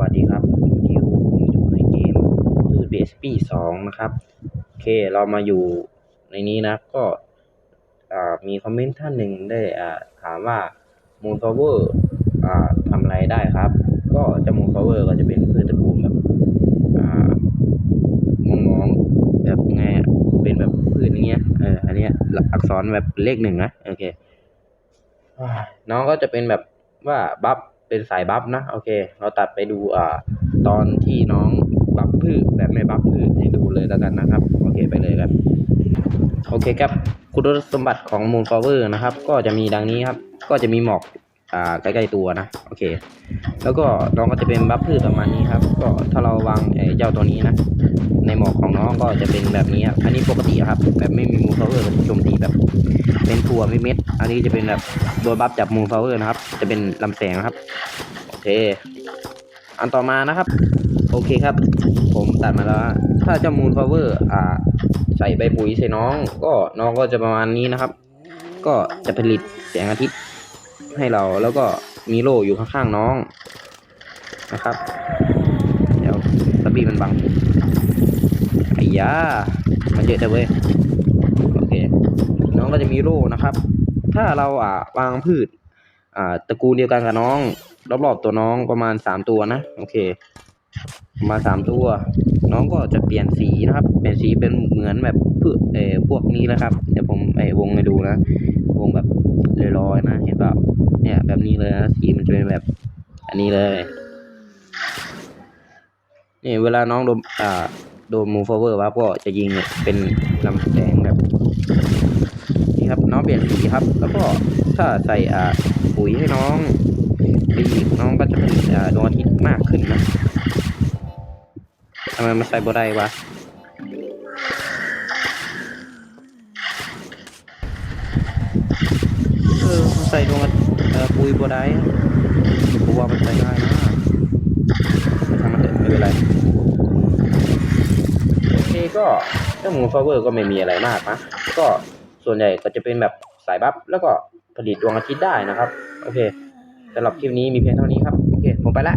วัสดีครับผมคิวผมอยู่ในเกมพืช BSP 2 นะครับ โอเคเรามาอยู่ในนี้นะ ก็มีคอมเมนต์ท่านหนึ่งได้ถามว่า Moon Flower อ่าทำอะไรได้ครับ ก็จะ Moon Flower ก็จะเป็นพืชตระกูลแบบมองๆแบบไงเป็นแบบพืชอย่างเงี้ยเอออันเนี้ยอักษรแบบเลขหนึ่งนะ โอเค น้องก็จะเป็นแบบว่าบัฟ เป็นสายบัฟนะโอเค เราตัดไปดูอ่าตอนที่น้องบัฟพืชแบบไม่บัฟพืชให้ดูเลยแล้วกันนะครับโอเคไปเลยครับโอเคครับคุณสมบัติของ Moon Flower นะครับ ก็จะมีดังนี้ครับ ก็จะมีหมอก อ่าใกล้ๆตัวนะโอเค แล้วก็น้องก็จะเป็นบัฟพืชประมาณนี้ครับ ก็ถ้าเราวางไอ้เจ้าตัวนี้นะ ในหมอกของน้องก็จะเป็นแบบนี้ครับอันนี้ปกติครับ แบบไม่มี Moon Flower ก็จะโจมตีแบบ เป็นทัวไม่เม็ด อันนี้จะเป็นแบบโดนบัฟจากมูนฟเวอร์นะครับ จะเป็นลำแสงครับโอเค อันต่อมานะครับ โอเคครับ ผมตัดมาแล้ว ถ้าจะมูนฟลาเวอร์อ่าใส่ใบปุ๋ยใส่น้อง ก็น้องก็จะประมาณนี้นะครับ ก็จะผลิตแสงอาทิตย์ ให้เราแล้วก็มีโล่อยู่ข้างๆน้องนะครับ เดี๋ยวสปีมันบังไอ้ยามันเยอะจังเว้ยโอเคน้องก็จะมีโล่นะครับ ถ้าเราอ่าวางพืช อ่าตระกูลเดียวกันกับน้อง รอบๆตัวน้องประมาณสามตัวนะ โอเค มาสามตัว น้องก็จะเปลี่ยนสีนะครับ เปลี่ยนสีเป็นเหมือนแบบพืชเออพวกนี้นะครับ เดี๋ยวผมไอ้วงให้ดูนะ วงแบบลอยๆนะ เห็นเปล่า เนี่ยแบบนี้เลยนะ สีมันจะเป็นแบบ อันนี้เลยนี่เวลาน้องโดนอ่าโดนมูฟเวอร์วับก็จะยิงเป็นลำแสงแบบนี่ครับน้องเปลี่ยนสีครับ แล้วก็ถ้าใส่อ่าปุ๋ยให้น้องปีน้องก็จะผลิตอ่าดวงอาทิตย์มากขึ้นนะ ทำไมมันใส่บ่ได้วะเออมันใส่ดวงอาทิตย์เออปุยบ่ได้ผมว่ามันใส่ได้นะทำมันเถอะไม่เป็นไรโอเคก็เรื่องมูฟเวอร์ก็ไม่มีอะไรมากนะก็ส่วนใหญ่ก็จะเป็นแบบสายบัฟแล้วก็ผลิตดวงอาทิตย์ได้นะครับ โอเคสำหรับคลิปนี้มีเพียงเท่านี้ครับ โอเค ผมไปละ